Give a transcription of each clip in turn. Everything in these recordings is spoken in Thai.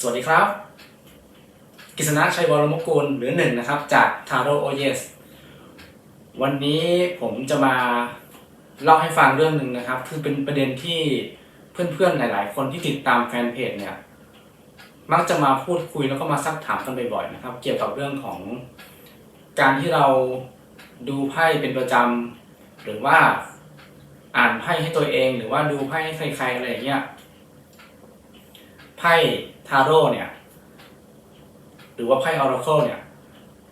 สวัสดีครับกฤษณะชัยวรมกุลหรือหนึ่งนะครับ จาก Taro OYes วันนี้ผมจะมาเล่าให้ฟังเรื่องหนึ่งนะครับ คือเป็นประเด็นที่เพื่อนๆหลาย ๆ คนที่ติดตามแฟนเพจเนี่ยมักจะมาพูดคุยแล้วก็มาซักถามกันบ่อยๆนะครับ เกี่ยวกับเรื่องของการที่เราดูไพ่เป็นประจำหรือว่าอ่านไพ่ให้ตัวเอง หรือว่าดูไพ่ให้ใครๆอะไรอย่างเงี้ยไพ่ ทาโร่เนี่ย หรือว่าไพ่ออราเคิลเนี่ย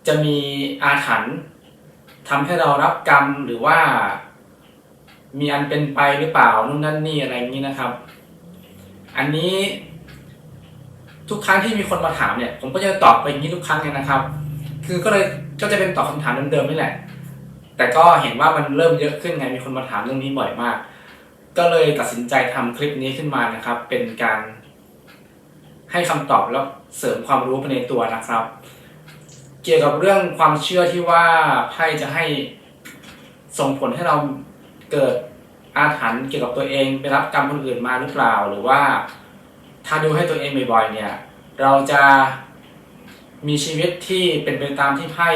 จะมีอาถรรพ์ทำให้เรารับกรรมหรือว่า มีอันเป็นไปหรือเปล่านู่นนั่นนี่อะไรอย่างนี้นะครับ อันนี้ทุกครั้งที่มีคนมาถามเนี่ย ผมก็จะตอบไปอย่างนี้ทุกครั้งเลยนะครับ คือก็เลยก็จะเป็นตอบคำถามเดิมๆนี่แหละ แต่ก็เห็นว่ามันเริ่มเยอะขึ้นไงมีคนมาถามเรื่องนี้บ่อยมาก ก็เลยตัดสินใจทำคลิปนี้ขึ้นมานะครับ เป็นการ ให้คำตอบแล้วเสริมความรู้ไปในตัวนะครับ เกี่ยวกับเรื่องความเชื่อที่ว่าไพ่จะให้ส่งผลให้เราเกิดอาถรรพ์เกี่ยวกับตัวเองไปรับกรรมคนอื่นมาหรือเปล่า หรือว่าถ้าดูให้ตัวเองบ่อยๆเนี่ย เราจะมีชีวิตที่เป็นไปตามที่ไพ่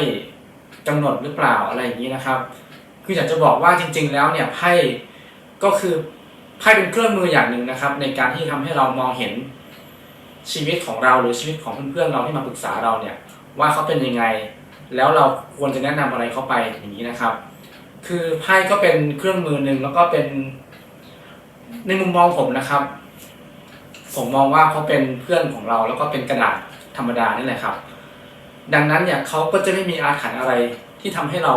กำหนดหรือเปล่าอะไรอย่างนี้นะครับ คืออยากจะบอกว่าจริง ๆ แล้วเนี่ยไพ่ก็คือไพ่เป็นเครื่องมืออย่างหนึ่งนะครับ ในการที่ทำให้เรามองเห็น ชีวิตของเราหรือชีวิตของเพื่อนๆเราที่มาปรึกษาเราเนี่ยว่าเขาเป็นยังไง แล้วเราควรจะแนะนำอะไรเขาไปอย่างนี้นะครับ คือไพ่ก็เป็นเครื่องมือหนึ่งแล้วก็เป็นในมุมมองผมนะครับ ผมมองว่าเขาเป็นเพื่อนของเรา แล้วก็เป็นกระดาษธรรมดานี่แหละครับ ดังนั้นเนี่ยเขาก็จะไม่มีอาถรรพ์อะไรที่ทำให้เรา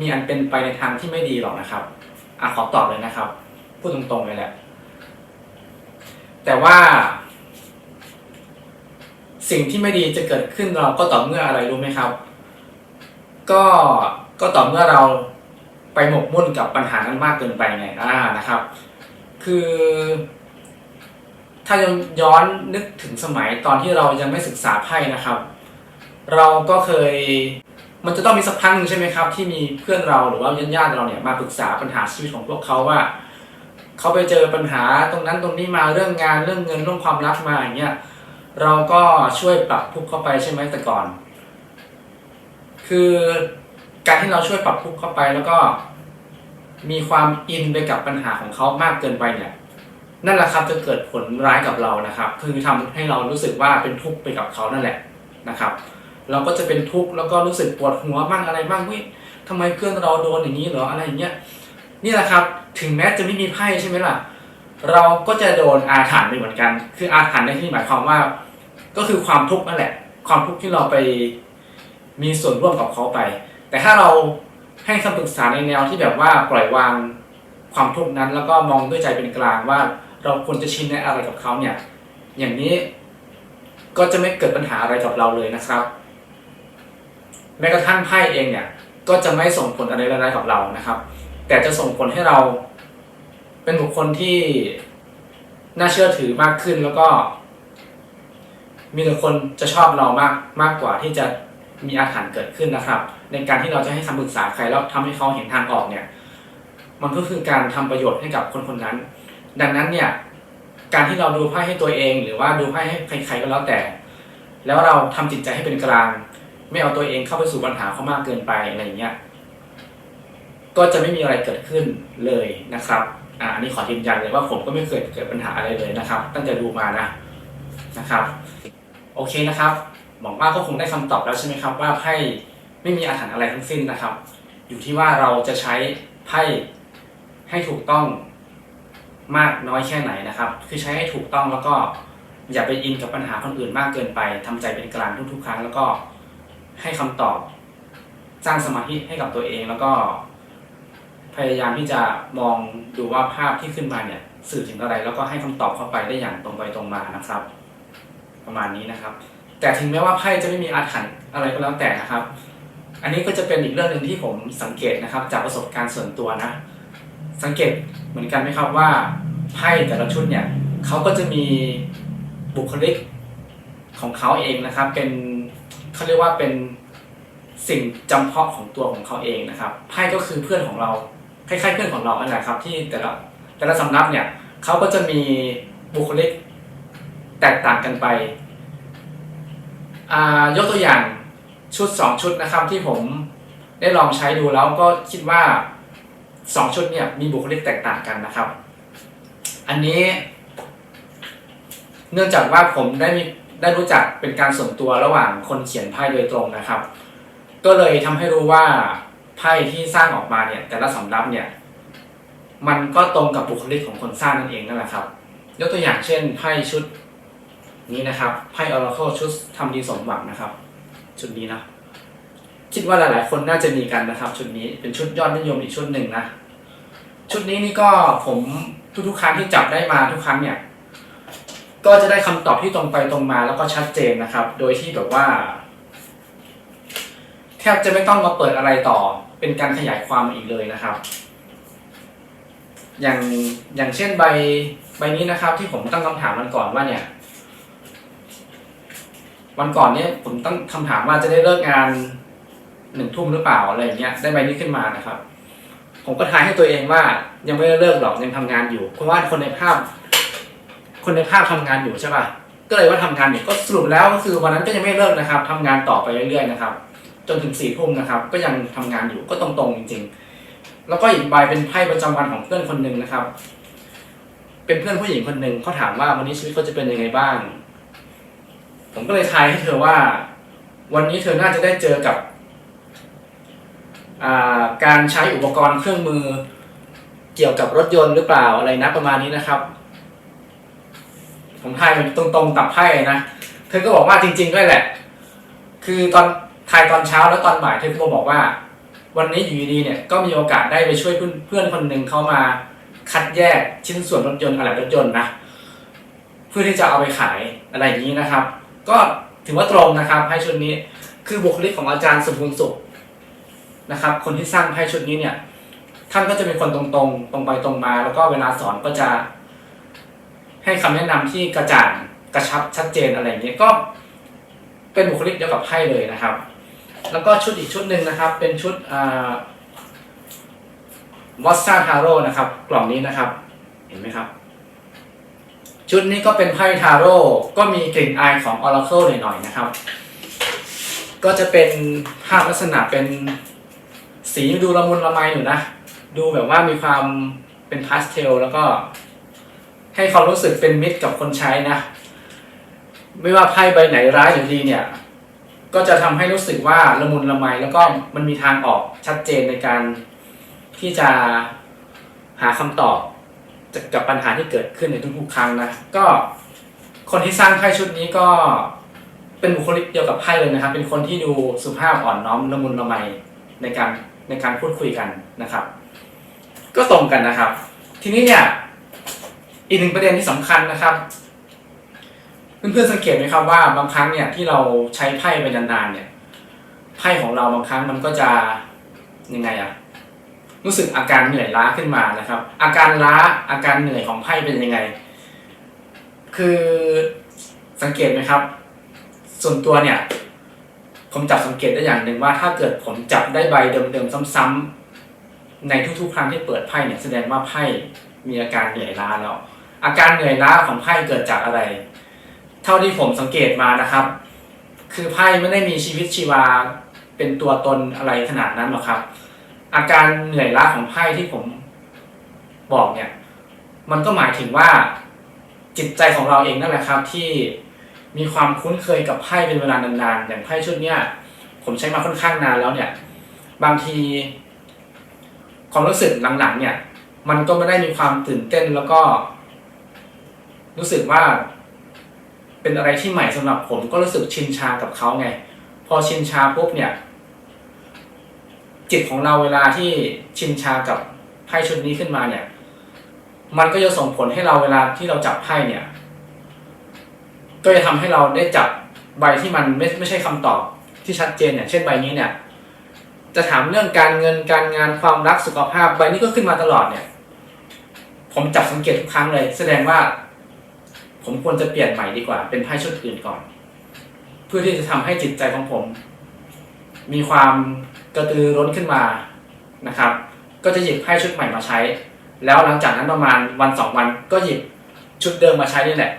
มีอันเป็นไปในทางที่ไม่ดีหรอกนะครับอะขอตอบเลยนะครับ พูดตรงๆเลยแหละ แต่ว่า สิ่งที่ไม่ดีจะเกิดขึ้นเราก็ต่อเมื่ออะไรรู้ไหมครับ ก็ก็ต่อเมื่อเราไปหมกมุ่นกับปัญหานั้นมากเกินไปไงอ่านะครับ คือ ถ้าย้อนนึกถึงสมัยตอนที่เรายังไม่ศึกษาไพ่นะครับ เราก็เคยมันจะต้องมีสักครั้งหนึ่งใช่ไหมครับ ที่มีเพื่อนเราหรือว่าญาติๆเราเนี่ยมาปรึกษาปัญหาชีวิตของพวกเขาว่าเขาไปเจอปัญหาตรงนั้นตรงนี้มาเรื่องงานเรื่องเงินเรื่องความรักมาอย่างเงี้ย เราก็ช่วยปรับทุกข์เข้าไปใช่ไหมแต่ก่อน คือการที่เราช่วยปรับทุกข์เข้าไปแล้วก็ มีความอินไปกับปัญหาของเขามากเกินไปเนี่ย นั่นแหละครับจะเกิดผลร้ายกับเรานะครับ คือทำให้เรารู้สึกว่าเป็นทุกข์ไปกับเขานั่นแหละนะครับ เราก็จะเป็นทุกข์แล้วก็รู้สึกปวดหัวบ้างอะไรบ้างเฮ้ยทำไมเพื่อนเราโดนอย่างนี้หรออะไรอย่างเงี้ยนี่แหละครับถึงแม้จะไม่มีไพ่ใช่ไหมล่ะเราก็จะโดนอาถรรพ์ไปเหมือนกัน คืออาถรรพ์ในที่นี้หมายความว่า ก็คือความทุกข์นั่นแหละ ความทุกข์ที่เราไปมีส่วนร่วมกับเขาไป แต่ถ้าเราให้คำปรึกษาในแนวที่แบบว่าปล่อยวางความทุกข์นั้น แล้วก็มองด้วยใจเป็นกลางว่าเราควรจะชินในอะไรกับเขาเนี่ย อย่างนี้ก็จะไม่เกิดปัญหาอะไรกับเราเลยนะครับ แม้กระทั่งไพ่เองเนี่ย ก็จะไม่ส่งผลอะไรร้ายๆกับเรานะครับ แต่จะส่งผลให้เราเป็นบุคคลที่น่าเชื่อถือมากขึ้นแล้วก็ มีแต่คนจะชอบเรามากมากกว่าที่จะมีอาถรรพ์เกิดขึ้นนะครับ ในการที่เราจะให้คำปรึกษาใครแล้วทำให้เขาเห็นทางออกเนี่ย มันก็คือการทำประโยชน์ให้กับคนคนนั้น ดังนั้นเนี่ย การที่เราดูไพ่ให้ตัวเอง หรือว่าดูไพ่ให้ใครๆก็แล้วแต่ แล้วเราทำจิตใจให้เป็นกลาง ไม่เอาตัวเองเข้าไปสู่ปัญหาเขามากเกินไปอะไรอย่างเงี้ยก็จะไม่มีอะไรเกิดขึ้นเลยนะครับอ่าอันนี้ขอยืนยันเลยว่าผมก็ไม่เคยเกิดปัญหาอะไรเลยนะครับ ตั้งแต่ดูมานะนะครับ โอเคนะครับหวังว่าก็คงได้คำตอบแล้วใช่ไหมครับ ว่าไพ่ไม่มีอาถรรพ์อะไรทั้งสิ้นนะครับ อยู่ที่ว่าเราจะใช้ไพ่ให้ถูกต้องมากน้อยแค่ไหนนะครับ คือใช้ให้ถูกต้องแล้วก็อย่าไปอินกับปัญหาคนอื่นมากเกินไปทำใจเป็นกลางทุกๆ ครั้ง แล้วก็ให้คำตอบสร้างสมาธิให้กับตัวเองแล้วก็ พยายามที่จะมองดูว่าภาพที่ขึ้นมาเนี่ยสื่อถึงอะไร แล้วก็ให้คำตอบเข้าไปได้อย่างตรงไปตรงมานะครับ ประมาณนี้นะครับ แต่ถึงแม้ว่าไพ่จะไม่มีอาถรรพ์อะไรก็แล้วแต่นะครับ อันนี้ก็จะเป็นอีกเรื่องหนึ่งที่ผมสังเกตนะครับ จากประสบการณ์ส่วนตัวนะ สังเกตเหมือนกันไหมครับว่าไพ่แต่ละชุดเนี่ยเขาก็จะมีบุคลิกของเขาเองนะครับ เป็นเขาเรียกว่าเป็นสิ่งจำเพาะของตัวของเขาเองนะครับไพ่ก็คือเพื่อนของเราคล้ายๆเพื่อนของเรานั่นแหละครับ ที่แต่ละแต่ละสำนักเนี่ยเขาก็จะมีบุคลิก แตกต่างกันไปอายกตัวอย่างชุดสองชุดนะครับที่ผมได้ลองใช้ดูแล้วก็คิดว่าสองชุดเนี่ยมีบุคลิกแตกต่างกันนะครับ อันนี้ เนื่องจากว่าผมได้มีได้รู้จักเป็นการส่วนตัวระหว่างคนเขียนไพ่โดยตรงนะครับ ก็เลยทำให้รู้ว่าไพ่ที่สร้างออกมาเนี่ย แต่ละสำรับเนี่ย มันก็ตรงกับบุคลิกของคนสร้างนั่นเองนั่นแหละครับ ยกตัวอย่างเช่นไพ่ชุด นี้นะครับไพ่ Oracle ชุดทำดีสมหวังนะครับ ชุดนี้นะคิดว่าหลายๆ คนน่าจะมีกันนะครับ ชุดนี้เป็นชุดยอดนิยมอีกชุดหนึ่งนะชุดนี้นี่ก็ผมทุกๆครั้งที่จับได้มาทุกครั้งเนี่ยก็จะได้คำตอบที่ตรงไปตรงมาแล้วก็ชัดเจนนะครับ โดยที่แบบว่า แทบจะไม่ต้องมาเปิดอะไรต่อ เป็นการขยายความอีกเลยนะครับ อย่างอย่างเช่นใบใบนี้นะครับ ที่ผมตั้งคำถามมันก่อนว่าเนี่ย วันก่อนเนี่ยผมตั้งคำถามว่าจะได้เลิกงานหนึ่งทุ่มหรือเปล่าอะไรอย่างเงี้ยได้ใบนี้ขึ้นมานะครับ ผมก็ทายให้ตัวเองว่ายังไม่ได้เลิกหรอกยังทำงานอยู่ เพราะว่าคนในภาพ คนในภาพทำงานอยู่ใช่ป่ะก็เลยว่าทำงานอยู่ก็สรุปแล้วก็คือวันนั้นก็ยังไม่เลิกนะครับทำงานต่อไปเรื่อยๆนะครับ จนถึงสี่ทุ่มนะครับ ก็ยังทำงานอยู่ก็ตรงๆจริง ๆ แล้วก็อีกใบเป็นไพ่ประจำวันของเพื่อนคนหนึ่งนะครับ เป็นเพื่อนผู้หญิงคนหนึ่งเขาถามว่าวันนี้ชีวิตเขาจะเป็นยังไงบ้าง ผมก็เลยทายให้เธอว่า วันนี้เธอน่าจะได้เจอกับการใช้อุปกรณ์เครื่องมือเกี่ยวกับรถยนต์หรือเปล่าอะไรนะประมาณนี้นะครับ ผมทายมันตรงๆตับไพ่นะเธอก็บอกว่าจริง ๆ ด้วยแหละ คือตอนทายตอนเช้าแล้วตอนบ่ายเธอก็บอกว่า วันนี้อยู่ดีเนี่ยก็มีโอกาสได้ไปช่วยเพื่อนเพื่อนคนหนึ่งเข้ามาคัดแยกชิ้นส่วนรถยนต์อะไรรถยนต์นะเพื่อที่จะเอาไปขายอะไรอย่างนี้นะครับ ก็ถือว่าตรงนะครับไพ่ชุดนี้คือบุคลิกของอาจารย์สมบูรณ์สุขนะครับ คนที่สร้างไพ่ชุดนี้เนี่ย ท่านก็จะเป็นคนตรงๆ ตรงไปตรงมา แล้วก็เวลาสอนก็จะ ให้คำแนะนำที่กระจ่างกระชับชัดเจนอะไรอย่างเงี้ยก็เป็นบุคลิกเดียวกับไพ่เลยนะครับ แล้วก็ชุดอีกชุดหนึ่งนะครับ เป็นชุดวอสซาทาโร่นะครับ กล่องนี้นะครับ เห็นไหมครับ ชุดนี้ก็เป็นไพ่ทาโร่ก็มีกลิ่นอายของ Oracle หน่อยๆนะครับ ก็จะเป็นภาพลักษณะเป็นสีดูละมุนละไมอยู่นะ ดูแบบว่ามีความเป็นพาสเทลแล้วก็ ให้ความรู้สึกเป็นมิตรกับคนใช้นะ ไม่ว่าไพ่ใบไหนร้ายหรือดีเนี่ย ก็จะทำให้รู้สึกว่าละมุนละไมแล้วก็มันมีทางออกชัดเจนในการที่จะหาคำตอบ กับปัญหาที่เกิดขึ้นในทุกๆครั้งนะก็คนที่สร้างไพ่ชุดนี้ก็เป็นบุคลิกเดียวกับไพ่เลยนะครับ เป็นคนที่ดูสุภาพอ่อนน้อมละมุนละไมในการในการพูดคุยกันนะครับ ก็ตรงกันนะครับ ทีนี้เนี่ยอีกหนึ่งประเด็นที่สำคัญนะครับ เพื่อนๆสังเกตไหมครับว่าบางครั้งเนี่ยที่เราใช้ไพ่ไปนานๆเนี่ยไพ่ของเราบางครั้งมันก็จะยังไงอะ รู้สึกอาการเหนื่อยล้าขึ้นมานะครับ อาการล้าอาการเหนื่อยของไพ่เป็นยังไง คือสังเกตไหมครับ ส่วนตัวเนี่ย ผมจับสังเกตได้อย่างหนึ่งว่า ถ้าเกิดผมจับได้ใบเดิมๆซ้ำๆในทุกๆ ครั้งที่เปิดไพ่เนี่ยแสดงว่าไพ่มีอาการเหนื่อยล้าแล้วอาการเหนื่อยล้าของไพ่เกิดจากอะไร เท่าที่ผมสังเกตมานะครับ คือไพ่ไม่ได้มีชีวิตชีวาเป็นตัวตนอะไรขนาดนั้นหรอกครับ อาการเหนื่อยล้าของไพ่ที่ผมบอกเนี่ย มันก็หมายถึงว่าจิตใจของเราเองนั่นแหละครับที่มีความคุ้นเคยกับไพ่เป็นเวลานานๆอย่างไพ่ชุดเนี้ยผมใช้มาค่อนข้างนานแล้วเนี่ย บางที ความรู้สึกหลังๆเนี่ย มันก็ไม่ได้มีความตื่นเต้นแล้วก็ รู้สึกว่า เป็นอะไรที่ใหม่สำหรับผมก็รู้สึกชินชากับเขาไง พอชินชาปุ๊บเนี่ย จิตของเราเวลาที่ชินชากับไพ่ชุดนี้ขึ้นมาเนี่ย มันก็จะส่งผลให้เราเวลาที่เราจับไพ่เนี่ย ก็จะทำให้เราได้จับใบที่มันไม่ไม่ใช่คำตอบที่ชัดเจนเนี่ย เช่นใบนี้เนี่ย จะถามเรื่องการเงินการงานความรักสุขภาพใบนี้ก็ขึ้นมาตลอดเนี่ย ผมจับสังเกตทุกครั้งเลย แสดงว่า ผมควรจะเปลี่ยนใหม่ดีกว่า เป็นไพ่ชุดอื่นก่อน เพื่อที่จะทำให้จิตใจของผม มีความ กระตือร้นขึ้นมานะครับ ก็จะหยิบไพ่ชุดใหม่มาใช้ แล้วหลังจากนั้นประมาณวันสองวันก็หยิบชุดเดิมมาใช้นี่แหละ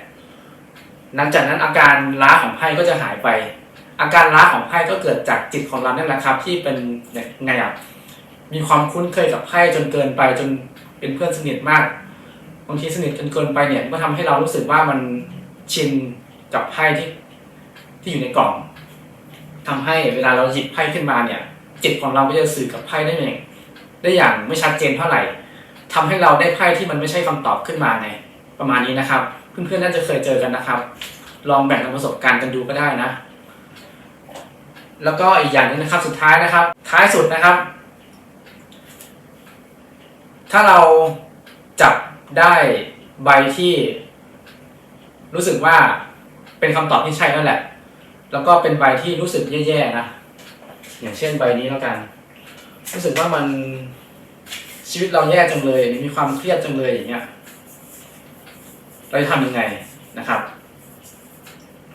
หลังจากนั้นอาการล้าของไพ่ก็จะหายไป อาการล้าของไพ่ก็เกิดจากจิตของเรานั่นแหละครับ ที่เป็นไงอะมีความคุ้นเคยกับไพ่จนเกินไปจนเป็นเพื่อนสนิทมากบางทีสนิทจนเกินไปเนี่ยก็ทำให้เรารู้สึกว่ามันชินกับไพ่ที่ที่อยู่ในกล่องทำให้เวลาเราหยิบไพ่ขึ้นมาเนี่ย จิตของเราก็จะสื่อกับไพ่ได้เองได้อย่างไม่ชัดเจนเท่าไหร่ทำให้เราได้ไพ่ที่มันไม่ใช่คำตอบขึ้นมาไงประมาณนี้นะครับ เพื่อนๆน่าจะเคยเจอกันนะครับ ลองแบ่งประสบการณ์กันดูก็ได้นะ แล้วก็อีกอย่างนึงนะครับสุดท้ายนะครับ ท้ายสุดนะครับ ถ้าเราจับได้ใบที่ รู้สึกว่าเป็นคำตอบที่ใช่แล้วแหละ แล้วก็เป็นใบที่รู้สึกแย่ๆนะ อย่างเช่นใบนี้แล้วกัน รู้สึกว่ามันชีวิตเราแย่จังเลยมีความเครียดจังเลยอย่างเงี้ยเราจะทำยังไงนะครับ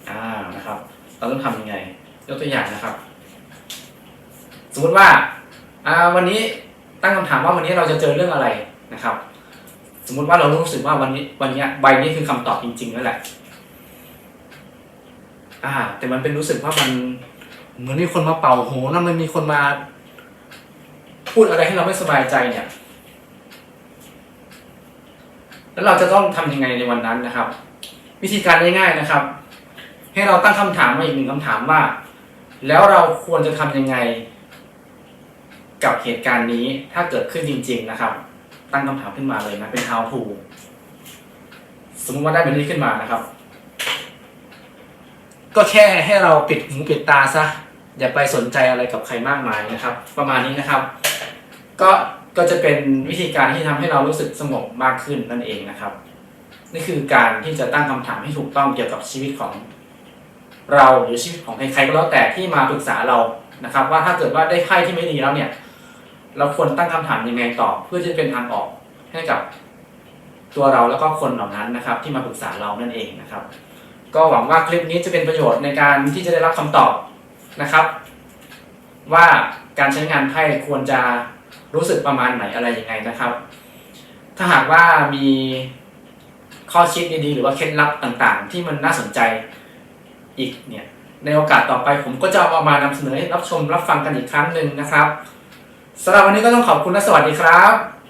อ่านะครับ เราต้องทำยังไงยกตัวอย่างนะครับ สมมติว่าอ่าวันนี้ตั้งคำถามว่าวันนี้เราจะเจอเรื่องอะไรนะครับ สมมุติว่าเรารู้สึกว่าวันนี้วันนี้ใบนี้คือคำตอบจริงๆนั่นแหละ อ่า แต่มันเป็นรู้สึกว่ามัน เหมือนมีคนมาเป่าหูแล้วมันมีคนมา พูดอะไรให้เราไม่สบายใจเนี่ย แล้วเราจะต้องทำยังไงในวันนั้นนะครับ วิธีการง่ายๆนะครับ ให้เราตั้งคำถามมาอีกหนึ่งคำถามว่า แล้วเราควรจะทำยังไง กับเหตุการณ์นี้ถ้าเกิดขึ้นจริง ๆ นะครับ ตั้งคำถามขึ้นมาเลยนะเป็น how to สมมติว่าได้แบบนี้ขึ้นมานะครับ ก็แค่ให้เราปิดหูปิดตาซะอย่าไปสนใจอะไรกับใครมากมายนะครับ ประมาณนี้นะครับ ก็ก็จะเป็นวิธีการที่ทำให้เรารู้สึกสงบมากขึ้นนั่นเองนะครับ นี่คือการที่จะตั้งคำถามให้ถูกต้องเกี่ยวกับชีวิตของเราหรือชีวิตของใครๆก็แล้วแต่ที่มาปรึกษาเรานะครับ ว่าถ้าเกิดว่าได้ไพ่ที่ไม่ดีแล้วเนี่ย เราควรตั้งคำถามยังไงต่อ เพื่อจะเป็นทางออกให้กับตัวเราแล้วก็คนเหล่านั้นนะครับ ที่มาปรึกษาเรานั่นเองนะครับ ก็หวังว่าคลิปนี้จะเป็นประโยชน์ในการที่จะได้รับคำตอบนะครับ ว่าการใช้งานไพ่ควรจะรู้สึกประมาณไหนอะไรยังไงนะครับ ถ้าหากว่ามีข้อคิดดีๆ หรือว่าเคล็ดลับต่างๆ ที่มันน่าสนใจอีกเนี่ยในโอกาสต่อไปผมก็จะเอามานำเสนอให้รับชมรับฟังกันอีกครั้งหนึ่งนะครับสำหรับวันนี้ก็ต้องขอบคุณและสวัสดีครับ